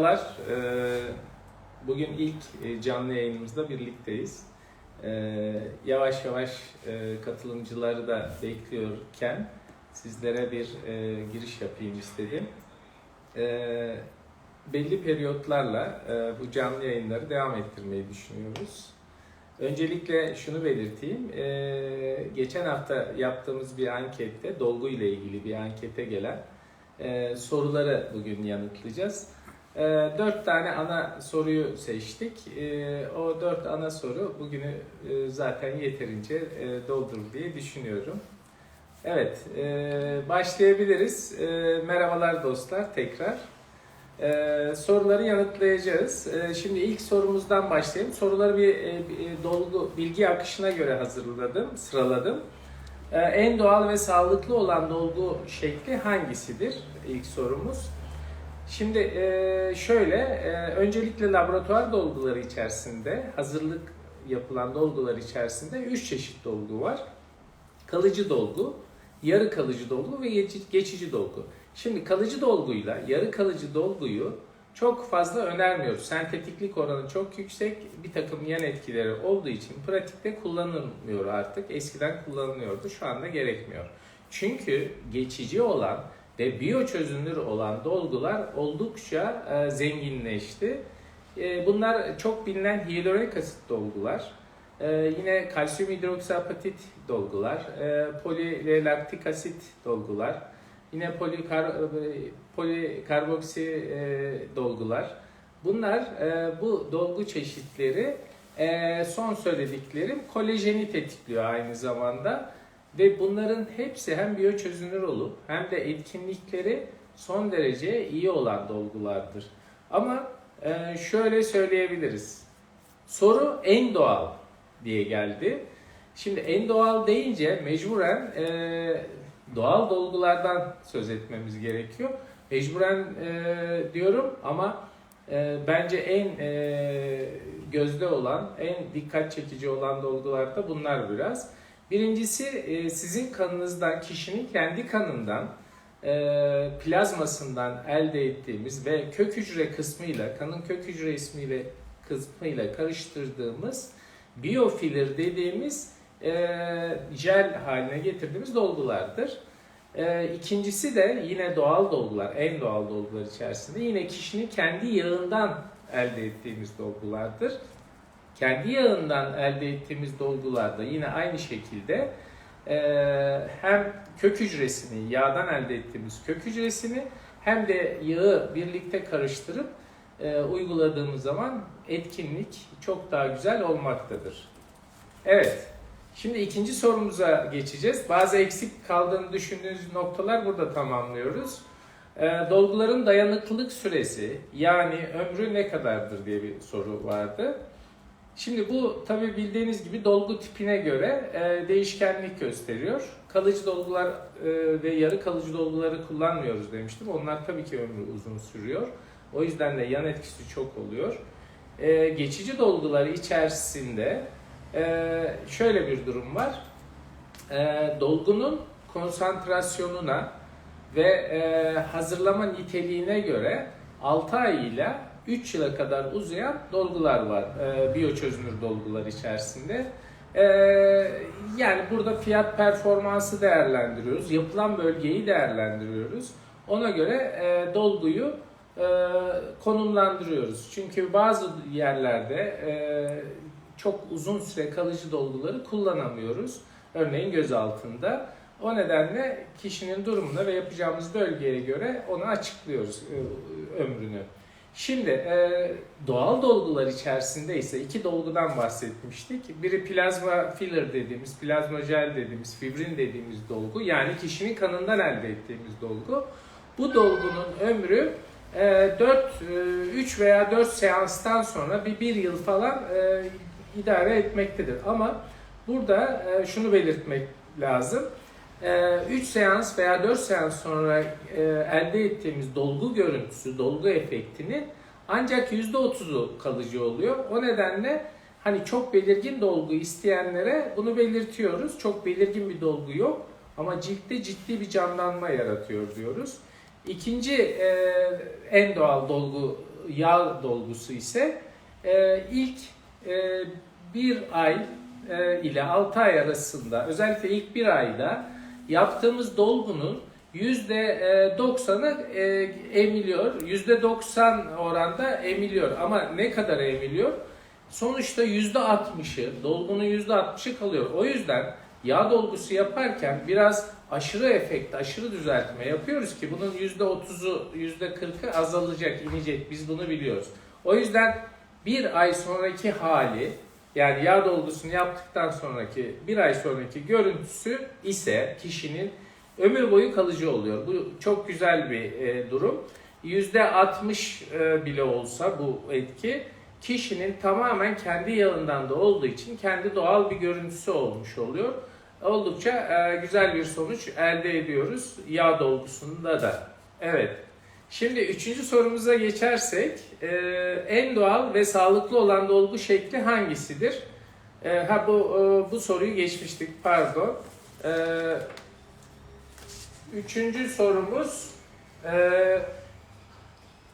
Merhabalar. Ee, Bugün ilk e, canlı yayınımızda birlikteyiz. Ee, Yavaş yavaş e, katılımcıları da bekliyorken sizlere bir e, giriş yapayım istedim. Ee, Belli periyotlarla bu canlı yayınları devam ettirmeyi düşünüyoruz. Öncelikle şunu belirteyim. Geçen hafta yaptığımız bir ankette, dolgu ile ilgili bir ankete gelen soruları bugün yanıtlayacağız. E, Dört tane ana soruyu seçtik. E, O dört ana soru bugünü e, zaten yeterince e, doldurur diye düşünüyorum. Evet, e, başlayabiliriz. Merhabalar dostlar tekrar. Soruları yanıtlayacağız. Şimdi ilk sorumuzdan başlayalım. Soruları bir dolgu, bilgi akışına göre hazırladım, sıraladım. En doğal ve sağlıklı olan dolgu şekli hangisidir? İlk sorumuz. Şimdi e, şöyle, e, öncelikle laboratuvar dolguları içerisinde, hazırlık yapılan dolgular içerisinde 3 çeşit dolgu var. Kalıcı dolgu, yarı kalıcı dolgu ve geçici, dolgu. Şimdi kalıcı dolguyla yarı kalıcı dolguyu çok fazla önermiyoruz. Sentetiklik oranı çok yüksek, bir takım yan etkileri olduğu için pratikte kullanılmıyor artık. Eskiden kullanılıyordu, şu anda gerekmiyor. Çünkü geçici olan ve biyoçözünür olan dolgular oldukça e, zenginleşti. E, bunlar çok bilinen hyaluronik asit dolgular, e, yine kalsiyum hidroksiapatit dolgular, e, polilaktik asit dolgular, yine polikar, e, polikarboksi e, dolgular. Bunlar e, bu dolgu çeşitleri e, son söylediklerim kolajeni tetikliyor aynı zamanda. Ve bunların hepsi hem biyoçözünür olup hem de etkinlikleri son derece iyi olan dolgulardır. Ama e, şöyle söyleyebiliriz. Soru en doğal diye geldi. Şimdi en doğal deyince mecburen e, doğal dolgulardan söz etmemiz gerekiyor. Mecburen e, diyorum ama bence en e, gözde olan, en dikkat çekici olan dolgular da bunlar biraz. Birincisi e, sizin kanınızdan, kişinin kendi kanından, e, plazmasından elde ettiğimiz ve kök hücre kısmıyla, kanın kök hücre ismiyle kısmıyla karıştırdığımız biyofiller dediğimiz e, jel haline getirdiğimiz dolgulardır. İkincisi de yine doğal dolgular, en doğal dolgular içerisinde yine kişinin kendi yağından elde ettiğimiz dolgulardır kendi yağından elde ettiğimiz dolgularda yine aynı şekilde e, hem kök hücresini, yağdan elde ettiğimiz kök hücresini hem de yağı birlikte karıştırıp e, uyguladığımız zaman etkinlik çok daha güzel olmaktadır. Evet, şimdi ikinci sorumuza geçeceğiz. Bazı eksik kaldığını düşündüğünüz noktalar burada tamamlıyoruz. E, dolguların dayanıklılık süresi yani ömrü ne kadardır diye bir soru vardı. Şimdi bu tabi bildiğiniz gibi dolgu tipine göre e, değişkenlik gösteriyor. Kalıcı dolgular e, ve yarı kalıcı dolguları kullanmıyoruz demiştim. Onlar tabii ki ömrü uzun sürüyor. O yüzden de yan etkisi çok oluyor. E, geçici dolguları içerisinde e, şöyle bir durum var. E, dolgunun konsantrasyonuna ve e, hazırlama niteliğine göre 6 ay ile 3 yıla kadar uzayan dolgular var. E, biyoçözünür dolgular içerisinde. E, yani burada fiyat performansı değerlendiriyoruz. Yapılan bölgeyi değerlendiriyoruz. Ona göre e, dolguyu e, konumlandırıyoruz. Çünkü bazı yerlerde e, çok uzun süre kalıcı dolguları kullanamıyoruz. Örneğin göz altında. O nedenle kişinin durumuna ve yapacağımız bölgeye göre onu açıklıyoruz e, ömrünü. Şimdi e, doğal dolgular içerisinde ise iki dolgudan bahsetmiştik. Biri plazma filler dediğimiz, plazma jel dediğimiz, fibrin dediğimiz dolgu. Yani kişinin kanından elde ettiğimiz dolgu. Bu dolgunun ömrü e, 4, e, 3 veya 4 seanstan sonra bir, bir yıl falan e, idare etmektedir. Ama burada e, şunu belirtmek lazım. 3 seans veya 4 seans sonra e, elde ettiğimiz dolgu görüntüsü, dolgu efektinin ancak %30'u kalıcı oluyor. O nedenle hani çok belirgin dolgu isteyenlere bunu belirtiyoruz. Çok belirgin bir dolgu yok ama ciltte ciddi bir canlanma yaratıyor diyoruz. İkinci e, en doğal dolgu yağ dolgusu ise e, ilk e, bir ay ile 6 ay arasında özellikle ilk bir ayda yaptığımız dolgunun %90'ı e, emiliyor. %90 oranda emiliyor. Ama ne kadar emiliyor? Sonuçta %60'ı, dolgunun %60'ı kalıyor. O yüzden yağ dolgusu yaparken biraz aşırı efekt, aşırı düzeltme yapıyoruz ki bunun %30'u, %40'ı azalacak, inecek. Biz bunu biliyoruz. O yüzden bir ay sonraki hali yani yağ dolgusunu yaptıktan sonraki bir ay sonraki görüntüsü ise kişinin ömür boyu kalıcı oluyor. Bu çok güzel bir e, durum. %60 e, bile olsa bu etki kişinin tamamen kendi yağından da olduğu için kendi doğal bir görüntüsü olmuş oluyor. Oldukça e, güzel bir sonuç elde ediyoruz yağ dolgusunda da. Evet. Şimdi üçüncü sorumuza geçersek e, en doğal ve sağlıklı olan dolgu şekli hangisidir? E, ha bu e, bu soruyu geçmiştik pardon. E, üçüncü sorumuz e,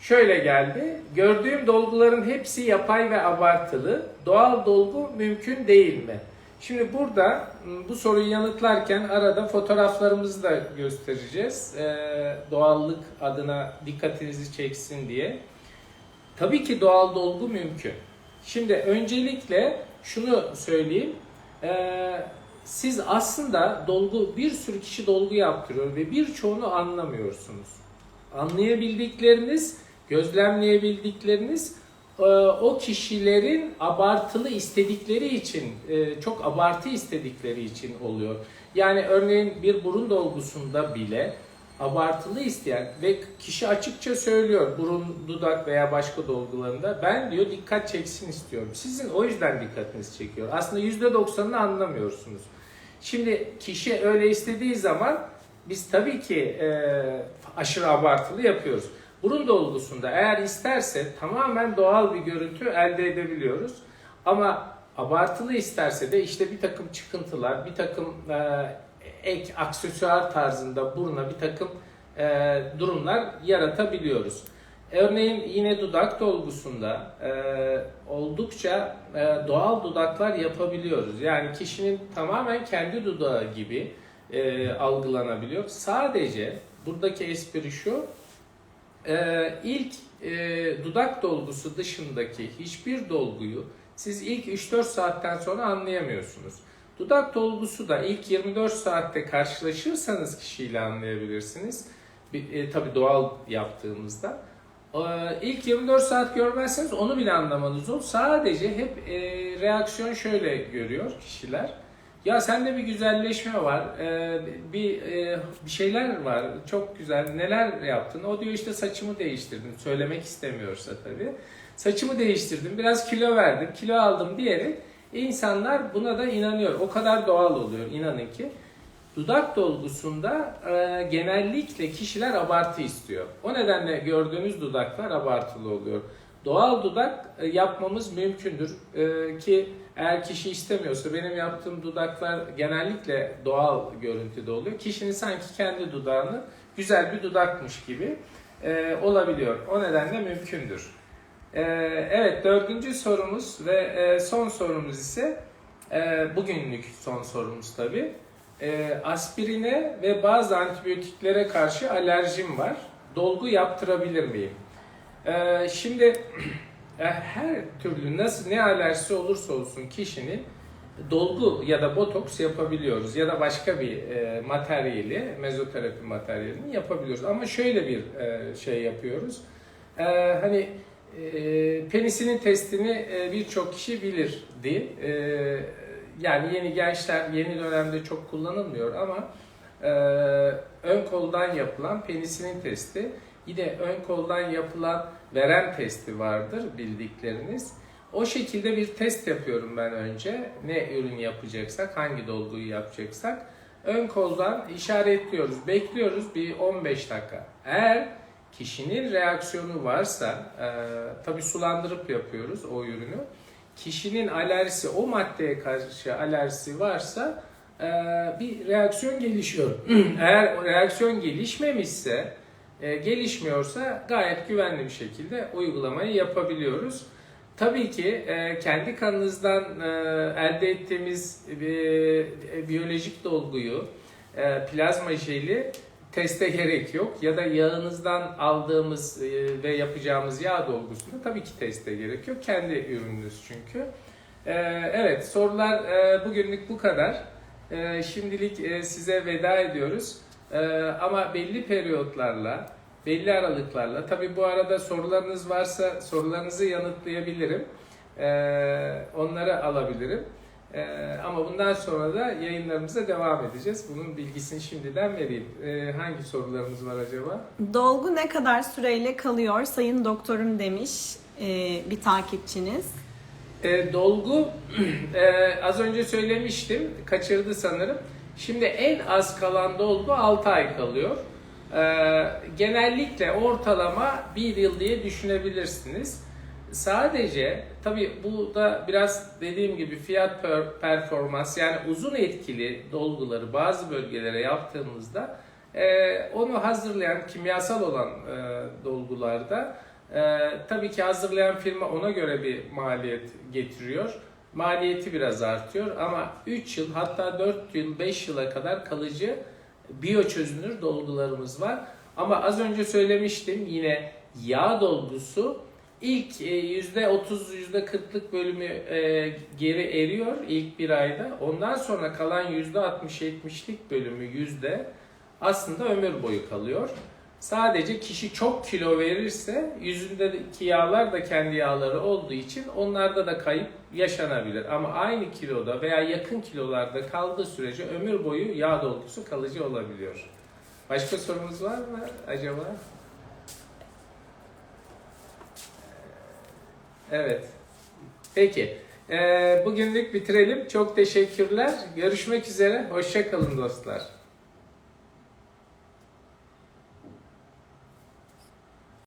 şöyle geldi. Gördüğüm dolguların hepsi yapay ve abartılı. Doğal dolgu mümkün değil mi? Şimdi burada bu soruyu yanıtlarken arada fotoğraflarımızı da göstereceğiz. Ee, doğallık adına dikkatinizi çeksin diye. Tabii ki doğal dolgu mümkün. Şimdi öncelikle şunu söyleyeyim. Ee, siz aslında dolgu bir sürü kişi dolgu yaptırıyor ve birçoğunu anlamıyorsunuz. Anlayabildikleriniz, gözlemleyebildikleriniz o kişilerin abartılı istedikleri için, e, çok abartı istedikleri için oluyor. Yani örneğin bir burun dolgusunda bile abartılı isteyen ve kişi açıkça söylüyor burun, dudak veya başka dolgularında ben diyor dikkat çeksin istiyorum. Sizin o yüzden dikkatinizi çekiyor. Aslında %90'ını anlamıyorsunuz. Şimdi kişi öyle istediği zaman biz tabii ki e, aşırı abartılı yapıyoruz. Burun dolgusunda eğer isterse tamamen doğal bir görüntü elde edebiliyoruz. Ama abartılı isterse de işte bir takım çıkıntılar, bir takım e, ek aksesuar tarzında buruna bir takım e, durumlar yaratabiliyoruz. Örneğin yine dudak dolgusunda e, oldukça e, doğal dudaklar yapabiliyoruz. Yani kişinin tamamen kendi dudağı gibi e, algılanabiliyor. Sadece buradaki espri şu, e, ilk e, dudak dolgusu dışındaki hiçbir dolguyu siz ilk 3-4 saatten sonra anlayamıyorsunuz. Dudak dolgusu da ilk 24 saatte karşılaşırsanız kişiyle anlayabilirsiniz. E, tabii doğal yaptığımızda. E, ilk 24 saat görmezseniz onu bile anlamanız zor. Sadece hep e, reaksiyon şöyle görüyor kişiler. Ya sende bir güzelleşme var, e, bir e, bir şeyler var, çok güzel. Neler yaptın? O diyor işte saçımı değiştirdim. Söylemek istemiyorsa tabii. Saçımı değiştirdim, biraz kilo verdim, kilo aldım diyerek insanlar buna da inanıyor. O kadar doğal oluyor inanın ki. Dudak dolgusunda e, genellikle kişiler abartı istiyor. O nedenle gördüğünüz dudaklar abartılı oluyor. Doğal dudak e, yapmamız mümkündür E, ki eğer kişi istemiyorsa benim yaptığım dudaklar genellikle doğal görüntüde oluyor. Kişinin sanki kendi dudağını güzel bir dudakmış gibi e, olabiliyor. O nedenle mümkündür. Evet dördüncü sorumuz ve son sorumuz ise e, bugünlük son sorumuz tabi. Aspirine ve bazı antibiyotiklere karşı alerjim var. Dolgu yaptırabilir miyim? E, şimdi e, her türlü nasıl ne alerjisi olursa olsun kişinin dolgu ya da botoks yapabiliyoruz ya da başka bir e, materyali, mezoterapi materyalini yapabiliyoruz. Ama şöyle bir e, şey yapıyoruz. E, hani e, penisinin testini e, birçok kişi bilirdi. E, yani yeni gençler yeni dönemde çok kullanılmıyor ama e, ön koldan yapılan penisinin testi Yine ön koldan yapılan verem testi vardır bildikleriniz. O şekilde bir test yapıyorum ben önce. Ne ürün yapacaksak, hangi dolguyu yapacaksak. Ön koldan işaretliyoruz, bekliyoruz bir 15 dakika. Eğer kişinin reaksiyonu varsa, e, tabi sulandırıp yapıyoruz o ürünü. Kişinin alerjisi, o maddeye karşı alerjisi varsa e, bir reaksiyon gelişiyor. Eğer reaksiyon gelişmemişse, gelişmiyorsa gayet güvenli bir şekilde uygulamayı yapabiliyoruz. Tabii ki e, kendi kanınızdan e, elde ettiğimiz e, e, biyolojik dolguyu, e, plazma jeli teste gerek yok. Ya da yağınızdan aldığımız e, ve yapacağımız yağ dolgusunda tabii ki teste gerek yok. Kendi ürününüz çünkü. E, evet sorular e, bugünlük bu kadar. E, şimdilik e, size veda ediyoruz. E, ama belli periyotlarla, belli aralıklarla, tabii bu arada sorularınız varsa sorularınızı yanıtlayabilirim. E, onları alabilirim. Ee, ama bundan sonra da yayınlarımıza devam edeceğiz. Bunun bilgisini şimdiden vereyim. Ee, hangi sorularımız var acaba? Dolgu ne kadar süreyle kalıyor sayın doktorum demiş e, bir takipçiniz. Ee, dolgu e, az önce söylemiştim. Kaçırdı sanırım. Şimdi en az kalan dolgu 6 ay kalıyor. Ee, genellikle ortalama 1 yıl diye düşünebilirsiniz. Sadece tabii bu da biraz dediğim gibi fiyat per- performans yani uzun etkili dolguları bazı bölgelere yaptığımızda e, onu hazırlayan kimyasal olan e, dolgularda e, tabii ki hazırlayan firma ona göre bir maliyet getiriyor. Maliyeti biraz artıyor ama 3 yıl hatta 4 yıl 5 yıla kadar kalıcı biyo çözünür dolgularımız var. Ama az önce söylemiştim yine yağ dolgusu İlk e, %30 %40'lık bölümü e, geri eriyor ilk bir ayda. Ondan sonra kalan %60-70'lik bölümü yüzde aslında ömür boyu kalıyor. Sadece kişi çok kilo verirse yüzündeki yağlar da kendi yağları olduğu için onlarda da kayıp yaşanabilir. Ama aynı kiloda veya yakın kilolarda kaldığı sürece ömür boyu yağ dolgusu kalıcı olabiliyor. Başka sorumuz var mı acaba? Evet. Peki. Ee, bugünlük bitirelim. Çok teşekkürler. Görüşmek üzere. Hoşça kalın dostlar.